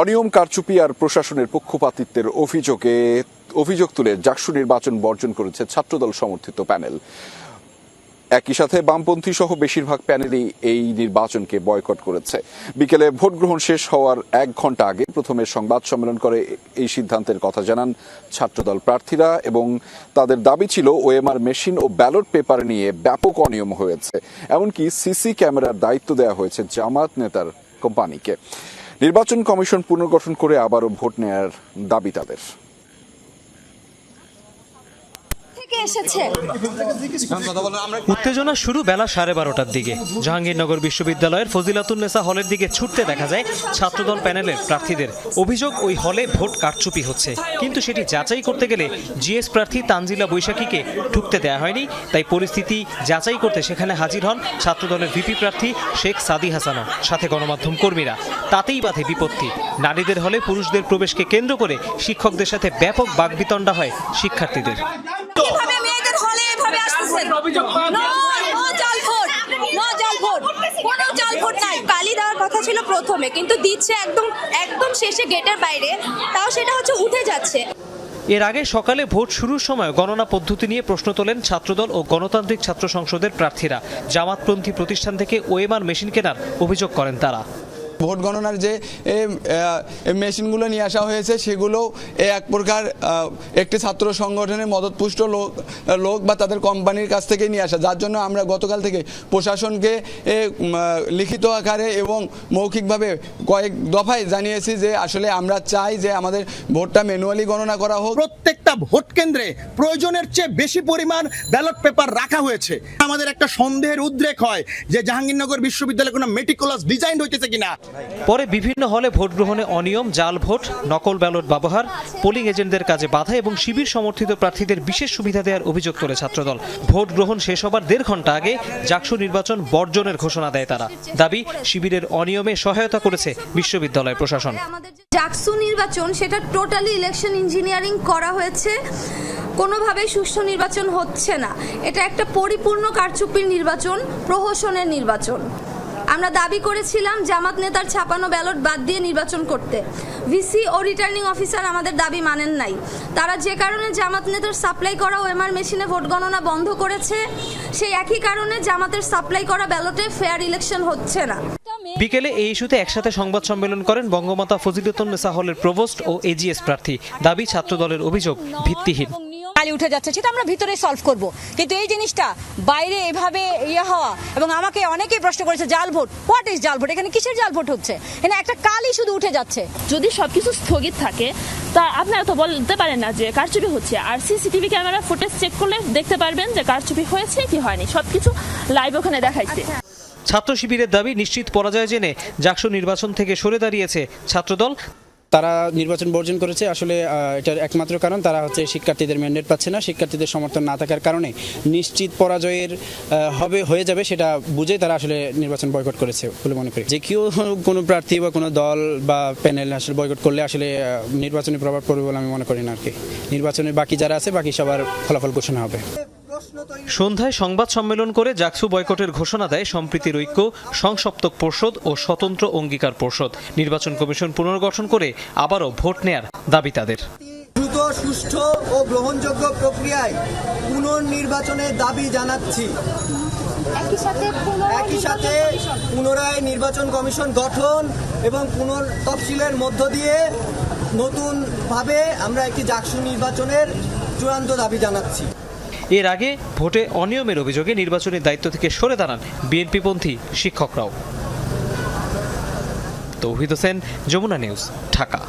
অনিয়ম, কারচুপি আর প্রশাসনের পক্ষপাতিত্বের অভিযোগে, অভিযোগ তুলে জাকসু নির্বাচন বর্জন করেছে ছাত্রদল সমর্থিত প্যানেল। একই সাথে বামপন্থী সহ বেশিরভাগ প্যানেলই এই নির্বাচনকে বয়কট করেছে। বিকেলে ভোট গ্রহণ শেষ হওয়ার এক ঘণ্টা আগে প্রথমে সংবাদ সম্মেলন করে এই সিদ্ধান্তের কথা জানান ছাত্রদল প্রার্থীরা এবং তাদের দাবি ছিল ওএমআর মেশিন ও ব্যালট পেপার নিয়ে ব্যাপক অনিয়ম হয়েছে। এমনকি সিসি ক্যামেরার দায়িত্ব দেওয়া হয়েছে জামাত নেতার কোম্পানিকে। নির্বাচন কমিশন পুনর্গঠন করে আবারও ভোট নেয়ার দাবি তাদের থেকে উত্তেজনা শুরু বেলা সাড়ে বারোটার দিকে। জাহাঙ্গীরনগর বিশ্ববিদ্যালয়ের ফজিলাতুন্নেসা হলের দিকে ছুটতে দেখা যায় ছাত্রদল প্যানেলের প্রার্থীদের। অভিযোগ, ওই হলে ভোট কারচুপি হচ্ছে। কিন্তু সেটি যাচাই করতে গেলে জিএস প্রার্থী তানজিলা বৈশাখীকে ঢুকতে দেওয়া হয়নি। তাই পরিস্থিতি যাচাই করতে সেখানে হাজির হন ছাত্রদলের ভিপি প্রার্থী শেখ সাদি হাসানও, সাথে গণমাধ্যম কর্মীরা। তাতেই বাধে বিপত্তি। নারীদের হলে পুরুষদের প্রবেশকে কেন্দ্র করে শিক্ষকদের সাথে ব্যাপক বাগবিতণ্ডা হয় শিক্ষার্থীদের কীভাবে মেয়েদের হলে এভাবে আসতেছেন নো নো জাল ভোট নো জাল ভোট কোনো জাল ভোট নাই। কালি দেওয়ার কথা ছিল প্রথমে কিন্তু দিচ্ছে একদম একদম শেষে গেটের বাইরে তাও সেটা হচ্ছে উঠে যাচ্ছে। এর আগে সকালে ভোট শুরুর সময় গণনা পদ্ধতি নিয়ে প্রশ্ন তোলেন ছাত্রদল ও গণতান্ত্রিক ছাত্র সংসদের প্রার্থীরা। জামাতপন্থী প্রতিষ্ঠান থেকে ওএমআর মেশিন কেনার অভিযোগ করেন তারা। ভোট গণনার যে মেশিনগুলো নিয়ে আসা হয়েছে, সেগুলো এক প্রকার একটি ছাত্র সংগঠনের মদতপুষ্ট লোক লোক বা তাদের কোম্পানির কাছ থেকে নিয়ে আসা। যার জন্য আমরা গতকাল থেকে প্রশাসনকে লিখিত আকারে এবং মৌখিকভাবে কয়েক দফায় জানিয়েছি যে আসলে আমরা চাই যে আমাদের ভোটটা ম্যানুয়ালি গণনা করা হোক। প্রত্যেকটা ভোট কেন্দ্রে প্রয়োজনের চেয়ে বেশি পরিমাণ ব্যালট পেপার রাখা হয়েছে। আমাদের একটা সন্দেহের উদ্রেক হয় যে জাহাঙ্গীরনগর বিশ্ববিদ্যালয়ে কোনো মেটিকুলাস ডিজাইন হইতেছে কিনা। পরে বিভিন্ন হলে ভোট গ্রহণে অনিয়ম, জাল ভোট, নকল ব্যালট ব্যবহার, পোলিং এজেন্টদের কাজে বাধা এবং শিবির সমর্থিত প্রার্থীদের বিশেষ সুবিধা দেওয়ার অভিযোগ তোলে ছাত্রদল। ভোট গ্রহণ শেষ হবার দেড় ঘণ্টা আগে জাকসু নির্বাচন বর্জনের ঘোষণা দেয় তারা। দাবি, শিবিরের অনিয়মে সহায়তা করেছে বিশ্ববিদ্যালয় প্রশাসন। জাকসু নির্বাচন, সেটা টোটালি ইলেকশন ইঞ্জিনিয়ারিং করা হয়েছে। কোনোভাবেই সুষ্ঠু নির্বাচন হচ্ছে না। এটা একটা পরিপূর্ণ কারচুপির নির্বাচন, প্রহসনের নির্বাচন। আমরা দাবি করেছিলাম জামাত নেতার ছাপানো ব্যালট বাদ দিয়ে নির্বাচন করতে। ভিসি ও রিটার্নিং অফিসার আমাদের দাবি মানেন নাই। তারা যে কারণে জামাত নেতার সাপ্লাই করা ওএমআর মেশিনে ভোট গণনা বন্ধ করেছে, সেই একই কারণে জামাতের সাপ্লাই করা ব্যালটে ফেয়ার ইলেকশন হচ্ছে না। বিকেলে এই ইস্যুতে একসাথে সংবাদ সম্মেলন করেন বঙ্গমাতা ফজিলতুন্নেসা হলের প্রভোস্ট ও এজিএস প্রার্থী। দাবি ছাত্রদলের অভিযোগ ভিত্তিহীন। কালি উঠে যাচ্ছে সেটা আমরা ভিতরে সলভ করব। কিন্তু এই জিনিসটা বাইরে এভাবে ইয়ে হওয়া এবং আমাকে অনেকেই প্রশ্ন করেছে জাল ভোট? হোয়াট ইজ জাল ভোট? এখানে কিসের জাল ভোট হচ্ছে? এখানে একটা কালি শুধু উঠে যাচ্ছে। যদি সবকিছু স্থগিত থাকে তা আপনারা তো বলতে পারেন না যে কারচুপি হচ্ছে। আর সিসিটিভি ক্যামেরা ফুটেজ চেক করলে দেখতে পারবেন যে কারচুপি হয়েছে কি হয়নি। সবকিছু লাইভ ওখানে দেখাইছে। ছাত্র শিবিরের দাবি নিশ্চিত পরাজয় জেনে জাকসু নির্বাচন থেকে সরে দাঁড়িয়েছে ছাত্রদল। তারা নির্বাচন বর্জন করেছে আসলে এটার একমাত্র কারণ তারা হচ্ছে শিক্ষার্থীদের ম্যান্ডেট পাচ্ছে না। শিক্ষার্থীদের সমর্থন না থাকার কারণে নিশ্চিত পরাজয়ের হবে হয়ে যাবে সেটা বুঝে তারা আসলে নির্বাচন বয়কট করেছে বলে মনে করি। যে কেউ কোনো প্রার্থী বা কোনো দল বা প্যানেল আসলে বয়কট করলে আসলে নির্বাচনী প্রভাব পড়বে বলে আমি মনে করি না আর কি। নির্বাচনে বাকি যারা আছে বাকি সবার ফলাফল ঘোষণা হবে। সন্ধ্যায় সংবাদ সম্মেলন করে জাকসু বয়কটের ঘোষণা দেয় সম্প্রীতির ঐক্য সংসপ্তক পর্ষদ ও স্বতন্ত্র অঙ্গীকার পর্ষদ। নির্বাচন কমিশন পুনর্গঠন করে আবারও ভোট নেয়ার দাবি তাদের। দ্রুত সুষ্ঠু ও গ্রহণযোগ্য প্রক্রিয়ায় পুনর্নির্বাচনের দাবি জানাচ্ছি। একই সাথে পুনরায় নির্বাচন কমিশন গঠন এবং পুনর তফসিলের মধ্য দিয়ে নতুনভাবে আমরা একটি জাকসু নির্বাচনের চূড়ান্ত দাবি জানাচ্ছি। এর আগে ভোটে অনিয়মের অভিযোগে নির্বাচনী দায়িত্ব থেকে সরে দাঁড়ান বিএনপিপন্থী শিক্ষকরাও। তৌহিদ হোসেন, যমুনা নিউজ, ঢাকা।